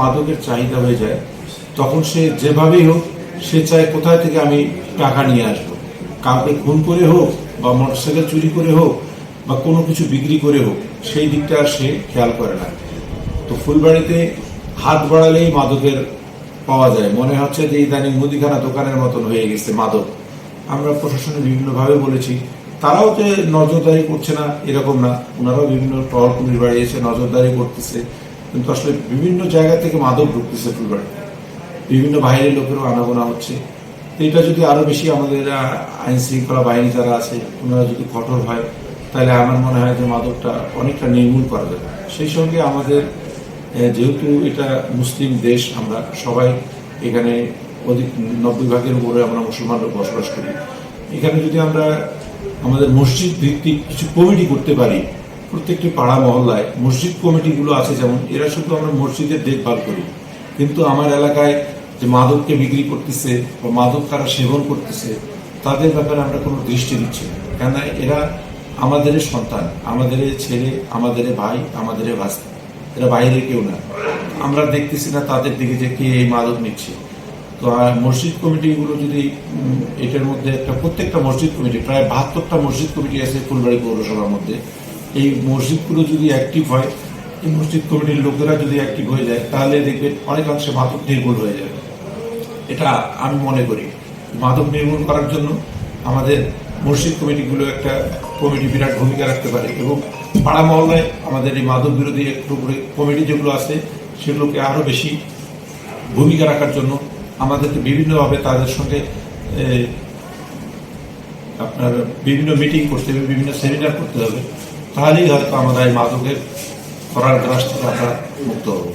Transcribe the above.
মাদকের চাহিদা হয়ে যায়, তখন সে যেভাবেই হোক, সে চায় কোথায় থেকে আমি টাকা নিয়ে আসব। কাউকে খুন করে হোক, বা মোটরসাইকেল চুরি করে হোক, বা কোনো কিছু বিক্রি করে হোক, সেই দিকটা আর সে খেয়াল করে না। তো ফুলবাড়িতে হাত বাড়ালেই মাদকের পাওয়া যায়। মনে হচ্ছে যে ইদানিং মুদিখানা দোকানের মতন হয়ে গেছে মাদক। আমরা প্রশাসনে বিভিন্নভাবে বলেছি, তারাও যে নজরদারি করছে না, এরকম না। ওনারাও বিভিন্ন টহল পুলিশ বাড়িয়েছে নজরদারি করতেছে। কিন্তু আসলে বিভিন্ন জায়গা থেকে মাদক ঢুকতেছে ফুলবাড়িতে বিভিন্ন বাইরের লোকেরও আনাগোনা হচ্ছে। এটা যদি আরও বেশি আমাদের আইন শৃঙ্খলা বাহিনী যারা আছে, ওনারা যদি কঠোর হয়, তাহলে আমার মনে হয় যে মাদকটা অনেকটা নির্মূল করা যাবে। সেই সঙ্গে আমাদের যেহেতু এটা মুসলিম দেশ, আমরা সবাই এখানে অধিক নব্বই ভাগের উপরে আমরা মুসলমান লোক বসবাস করি। এখানে যদি আমরা আমাদের মসজিদ ভিত্তিক কিছু কমিটি করতে পারি প্রত্যেকটি পাড়া মহল্লায় মসজিদ কমিটিগুলো আছে যেমন, এরা শুধু আমরা মসজিদের দেখভাল করি। কিন্তু আমার এলাকায় যে মাদককে বিক্রি করতেছে বা মাদক কারা সেবন করতেছে, তাদের ব্যাপারে আমরা কোনো দৃষ্টি দিচ্ছি না। কেননা এরা আমাদের সন্তান, আমাদের ছেলে, আমাদের ভাই, আমাদের ভাস্তা। এরা বাইরে কেউ না। আমরা দেখতেছি না তাদের দিকে যে কে এই মাদক নিচ্ছে। তো আর মসজিদ কমিটিগুলো যদি এটার মধ্যে একটা প্রত্যেকটা মসজিদ কমিটি, প্রায় বাহাত্তরটা মসজিদ কমিটি আছে ফুলবাড়ি পৌরসভার মধ্যে। এই মসজিদগুলো যদি অ্যাক্টিভ হয়, এই মসজিদ কমিটির লোকেরা যদি অ্যাক্টিভ হয়ে যায়, তাহলে দেখবেন অনেকাংশে মাদক নির্মূল হয়ে যাবে। এটা আমি মনে করি। মাদক নির্মূল করার জন্য আমাদের মসজিদ কমিটিগুলো একটা কমিটি, বিরাট ভূমিকা রাখতে পারে এবং পাড়া মহল্লায় আমাদের এই মাদক বিরোধী কমিটি যেগুলো আছে, সেগুলোকে আরও বেশি ভূমিকা রাখার জন্য আমাদেরকে বিভিন্নভাবে তাদের সঙ্গে আপনার বিভিন্ন মিটিং করতে হবে, বিভিন্ন সেমিনার করতে হবে। তাহলেই হয়তো আমরা এই মাদকের করার গ্রাস থেকে আমরা মুক্ত হব